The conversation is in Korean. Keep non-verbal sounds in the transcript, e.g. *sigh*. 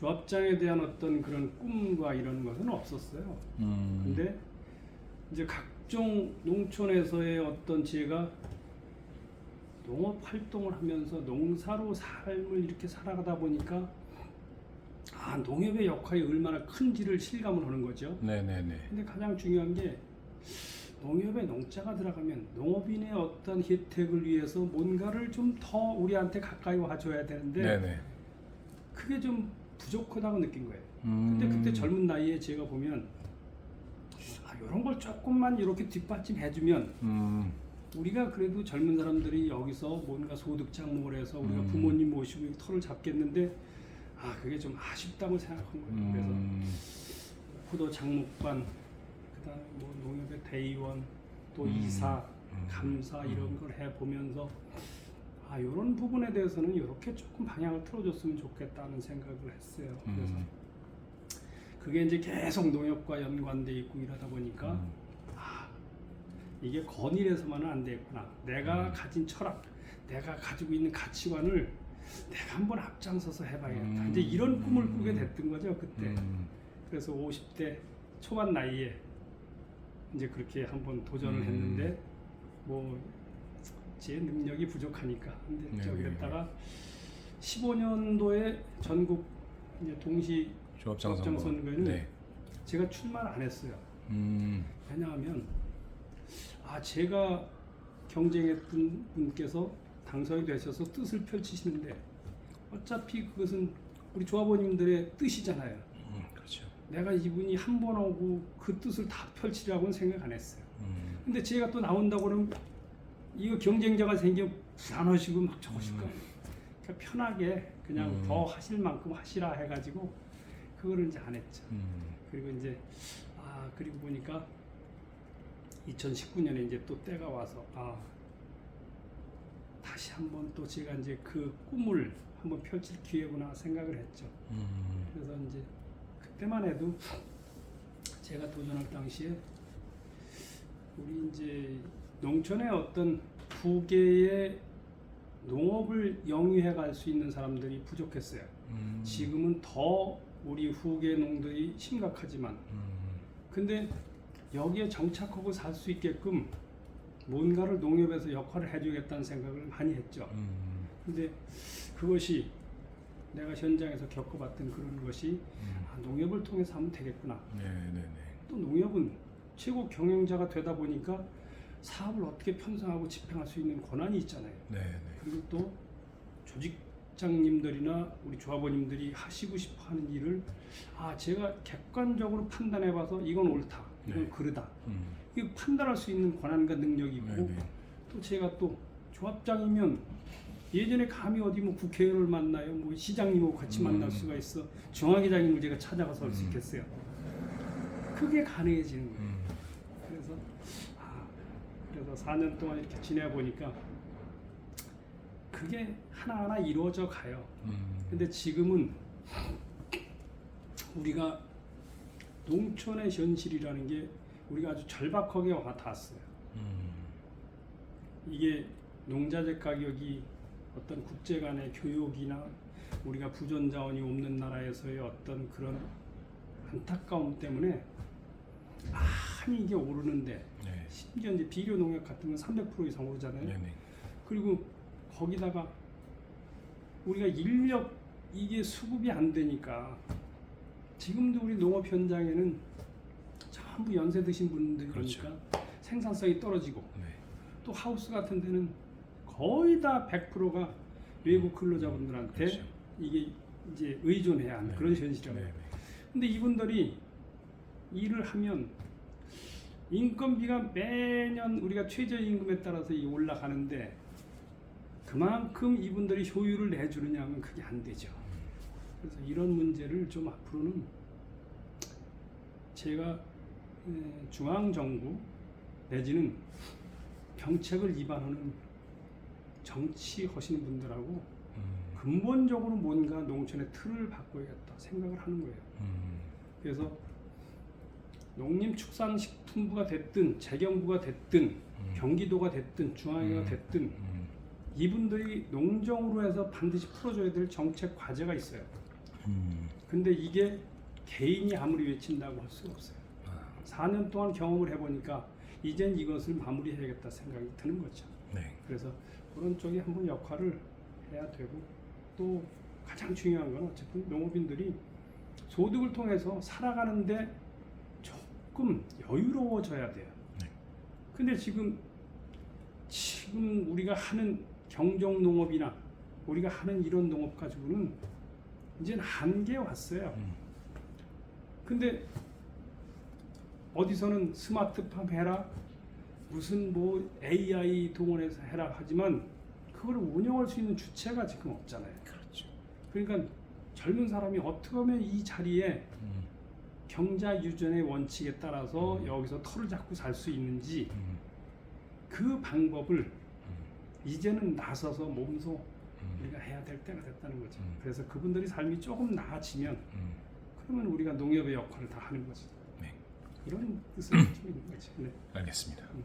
조합장에 대한 어떤 그런 꿈과 이런 것은 없었어요. 음. 근데 이제 각종 농촌에서의 어떤 제가 농업 활동을 하면서 농사로 삶을 이렇게 살아가다 보니까 아 농협의 역할이 얼마나 큰지를 실감을 하는 거죠. 네네네. 근데 가장 중요한 게 농협에 농자가 들어가면 농업인의 어떤 혜택을 위해서 뭔가를 좀 더 우리한테 가까이 와줘야 되는데 네네. 그게 좀 부족하다고 느낀 거예요. 음. 근데 그때 젊은 나이에 제가 보면 아, 이런 걸 조금만 이렇게 뒷받침 해주면 음. 우리가 그래도 젊은 사람들이 여기서 뭔가 소득 장목을 해서 우리가 음. 부모님 모시고 이 터를 잡겠는데 아 그게 좀 아쉽다고 생각한 거예요. 그래서 음. 포도 장목관 그다음에 뭐 농협의 대의원 또 음. 이사 음. 감사 이런 걸 해보면서 아 이런 부분에 대해서는 이렇게 조금 방향을 틀어줬으면 좋겠다는 생각을 했어요. 그래서 음. 그게 이제 계속 농협과 연관돼 있고 이러다 보니까 음. 아 이게 건일해서만은 안 되겠구나. 내가 음. 가진 철학, 내가 가지고 있는 가치관을 내가 한번 앞장서서 해봐야겠다. 음. 이제 이런 꿈을 꾸게 됐던 거죠 그때. 음. 그래서 50대 초반 나이에 이제 그렇게 한번 도전을 음. 했는데 뭐 제 능력이 부족하니까 근데 네, 저 네, 그랬다가 15년도에 전국 이제 동시 조합장 조합장 선거. 선거에는 네. 제가 출마를 안 했어요. 음. 왜냐하면 아 제가 경쟁했던 분께서 당선이 되셔서 뜻을 펼치시는데 어차피 그것은 우리 조합원님들의 뜻이잖아요. 음. 그렇죠. 내가 이분이 한 번 오고 그 뜻을 다 펼치라고는 생각 안 했어요. 음. 근데 제가 또 나온다고 그러면 이거 경쟁자가 생기면 불안하시고 막 음. 거예요. 그러니까 편하게 그냥 음. 더 하실 만큼 하시라 해가지고 그거를 이제 안 했죠. 음. 그리고 이제 아 그리고 보니까 2019년에 이제 또 때가 와서 아 다시 한번 또 제가 이제 그 꿈을 한번 펼칠 기회구나 생각을 했죠. 음. 그래서 이제 그때만 해도 제가 도전할 당시에 우리 이제 농촌의 어떤 부계의 농업을 영위해 갈 수 있는 사람들이 부족했어요. 음. 지금은 더 우리 후계 농들이 심각하지만 음. 근데 여기에 정착하고 살 수 있게끔 뭔가를 농협에서 역할을 해주겠다는 생각을 많이 했죠. 음. 근데 그것이 내가 현장에서 겪어봤던 그런 것이 음. 아, 농협을 통해서 하면 되겠구나. 네 네 네. 또 농협은 최고 경영자가 되다 보니까 사업을 어떻게 편성하고 집행할 수 있는 권한이 있잖아요. 네네. 그리고 또 조직장님들이나 우리 조합원님들이 하시고 싶어 하는 일을 아 제가 객관적으로 판단해 봐서 이건 옳다, 이건 네. 그르다. 음. 이 판단할 수 있는 권한과 능력이 있고 네 네. 또 제가 또 조합장이면 예전에 감히 어디 뭐 국회의원을 만나요, 뭐 시장님하고 같이 음. 만날 수가 있어 중앙회장님을 제가 찾아가서 할수 음. 있겠어요. 그게 가능해지는 거예요. 음. 그래서 아 그래서 4년 동안 이렇게 지내 보니까 그게 하나하나 이루어져 가요. 음. 근데 지금은 우리가 농촌의 현실이라는 게 우리가 아주 절박하게 와 닿았어요. 음. 이게 농자재 가격이 어떤 국제 간의 교육이나 우리가 부전 자원이 없는 나라에서의 어떤 그런 안타까움 때문에 많이 이게 오르는데 네. 심지어 이제 비료 농약 같은 건 300% 이상 오르잖아요. 네네. 그리고 거기다가 우리가 인력 이게 수급이 안 되니까 지금도 우리 농업 현장에는 전부 연세 드신 분들이니까 그렇죠. 생산성이 떨어지고 네. 또 하우스 같은 데는 거의 다 100%가 외국 근로자분들한테 그렇죠. 이게 이제 의존해야 하는 네. 그런 현실이라고. 네네. 근데 이분들이 일을 하면 인건비가 매년 우리가 최저임금에 따라서 이 올라가는데 그만큼 이분들이 효율을 내주느냐 하면 그게 안 되죠. 그래서 이런 문제를 좀 앞으로는 제가 에, 중앙정부 내지는 정책을 위반하는 정치 하시는 분들하고 음. 근본적으로 뭔가 농촌의 틀을 바꿔야겠다 생각을 하는 거예요. 음. 그래서 농림축산식품부가 됐든 재경부가 됐든 음. 경기도가 됐든 중앙회가 음. 됐든 음. 이분들이 농정으로 해서 반드시 풀어줘야 될 정책 과제가 있어요. 음. 근데 이게 개인이 아무리 외친다고 할 수가 없어요. 아, 4년 동안 경험을 해보니까 이젠 이것을 마무리해야겠다 생각이 드는 거죠. 네. 그래서 그런 쪽에 한번 역할을 해야 되고 또 가장 중요한 건 어쨌든 농업인들이 소득을 통해서 살아가는데 조금 여유로워져야 돼요. 네. 근데 지금 지금 우리가 하는 경정 농업이나 우리가 하는 이런 농업 가지고는 이제는 한계에 왔어요. 음, 근데 어디서는 스마트팜 해라 무슨 뭐 AI 동원해서 해라 하지만 그걸 운영할 수 있는 주체가 지금 없잖아요. 그렇죠. 그러니까 젊은 사람이 어떻게 하면 이 자리에 음, 경자 유전의 원칙에 따라서 음. 여기서 털을 잡고 살 수 있는지 음, 그 방법을 음, 이제는 나서서 몸소 음, 우리가 해야 될 때가 됐다는 거죠. 음. 그래서 그분들이 삶이 조금 나아지면 음, 그러면 우리가 농협의 역할을 다 하는 거죠. 네. 그런 뜻을 *clears throat* 가지고 있는 거지. 네. 알겠습니다. 음.